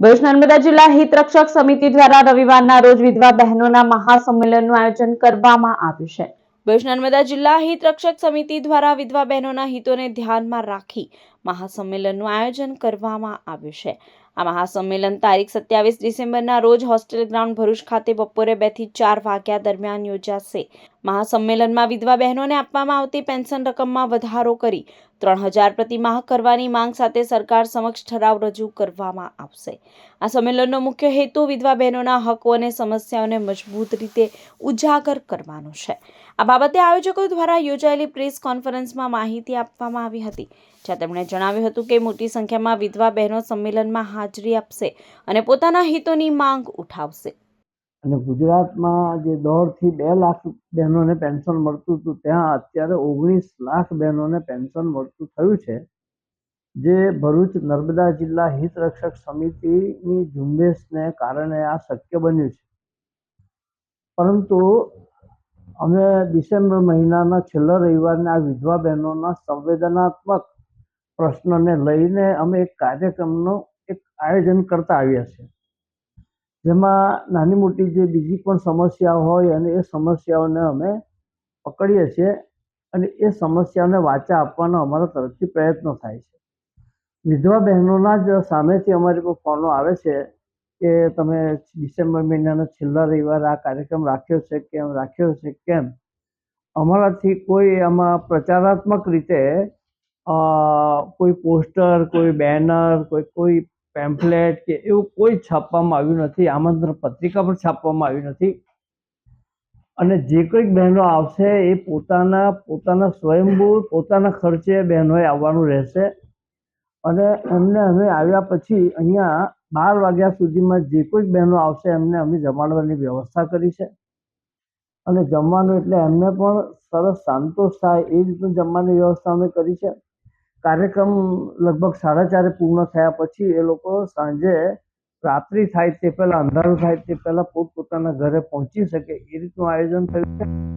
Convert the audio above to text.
ભરૂચ નર્મદા જિલ્લા હિતરક્ષક સમિતિ દ્વારા રવિવારના રોજ વિધવા બહેનોના મહાસંમેલનનું આયોજન કરવામાં આવ્યું છે. ભરૂચ નર્મદા જિલ્લા હિત રક્ષક સમિતિ દ્વારા વિધવા બહેનોના હિતોને ધ્યાનમાં રાખી મહાસંમેલનનું આયોજન કરવામાં આવ્યું છે. આ મહાસંમેલન તારીખ સત્યાવીસ ડિસેમ્બરના રોજ હોસ્ટેલ ગ્રાઉન્ડ ભરૂચ ખાતે બપોરે બેથી ચાર વાગ્યા દરમિયાન યોજાશે. મહાસંમેલનમાં વિધવા બહેનોને આપવામાં આવતી પેન્શન રકમમાં વધારો કરી ત્રણ હજાર પ્રતિ માહ કરવાની માંગ સાથે સરકાર સમક્ષ ઠરાવ રજૂ કરવામાં આવશે. આ સંમેલનનો મુખ્ય હેતુ વિધવા બહેનોના હકો અને સમસ્યાઓને મજબૂત રીતે ઉજાગર કરવાનો છે. આ બાબતે આયોજકો દ્વારા યોજાયેલી પ્રેસ કોન્ફરન્સમાં માહિતી આપવામાં આવી હતી. જ્યાં તેમણે જણાવ્યું હતું કે મોટી સંખ્યામાં વિધવા બહેનો સંમેલનમાં હાજરી આપશે અને પોતાના હિતોની માંગ ઉઠાવશે. અને ગુજરાતમાં જે દોઢથી બે લાખ બહેનોને પેન્શન મળતું હતું, ત્યાં અત્યારે ઓગણીસ લાખ બહેનોને પેન્શન મળતું થયું છે. જે ભરૂચ નર્મદા જિલ્લા હિત રક્ષક સમિતિની ઝુંબેશને કારણે આ શક્ય બન્યું છે. પરંતુ અમે ડિસેમ્બર મહિનાના છેલ્લા રવિવારને આ વિધવા બહેનોના સંવેદનાત્મક પ્રશ્નને લઈને અમે એક કાર્યક્રમનું એક આયોજન કરતા આવ્યા છીએ જેમાં નાની મોટી જે બીજી પણ સમસ્યાઓ હોય અને એ સમસ્યાઓને અમે પકડીએ છીએ અને એ સમસ્યાઓને વાચા આપવાનો અમારા તરફથી પ્રયત્નો થાય છે. વિધવા બહેનોના જ સામેથી અમારી પર ફોનો આવે છે કે તમે ડિસેમ્બર મહિનાનો છેલ્લા રવિવાર આ કાર્યક્રમ રાખ્યો છે કેમ? રાખ્યો છે કેમ? અમારાથી કોઈ આમાં પ્રચારાત્મક રીતે કોઈ પોસ્ટર, કોઈ બેનર, કોઈ કોઈ પેમ્ફલેટ કે એવું કોઈ છાપવામાં આવ્યું નથી. આમંત્રણ પત્રિકા પણ છાપવામાં આવી નથી. અને જે કોઈક બહેનો આવશે એ પોતાના પોતાના સ્વયંભૂ, પોતાના ખર્ચે બહેનોએ આવવાનું રહેશે. અને એમને અમે આવ્યા પછી અહીંયા બાર વાગ્યા સુધીમાં જે કોઈક બહેનો આવશે એમને અમે જમાડવાની વ્યવસ્થા કરી છે. અને જમવાનું એટલે એમને પણ સરસ સંતોષ થાય એ રીતનું જમવાની વ્યવસ્થા અમે કરી છે. કાર્યક્રમ લગભગ સાડા ચારે પૂર્ણ થયા પછી એ લોકો સાંજે રાત્રિ થાય તે પહેલાં, અંધારું થાય તે પહેલાં પોતપોતાના ઘરે પહોંચી શકે એ રીતનું આયોજન થયું છે.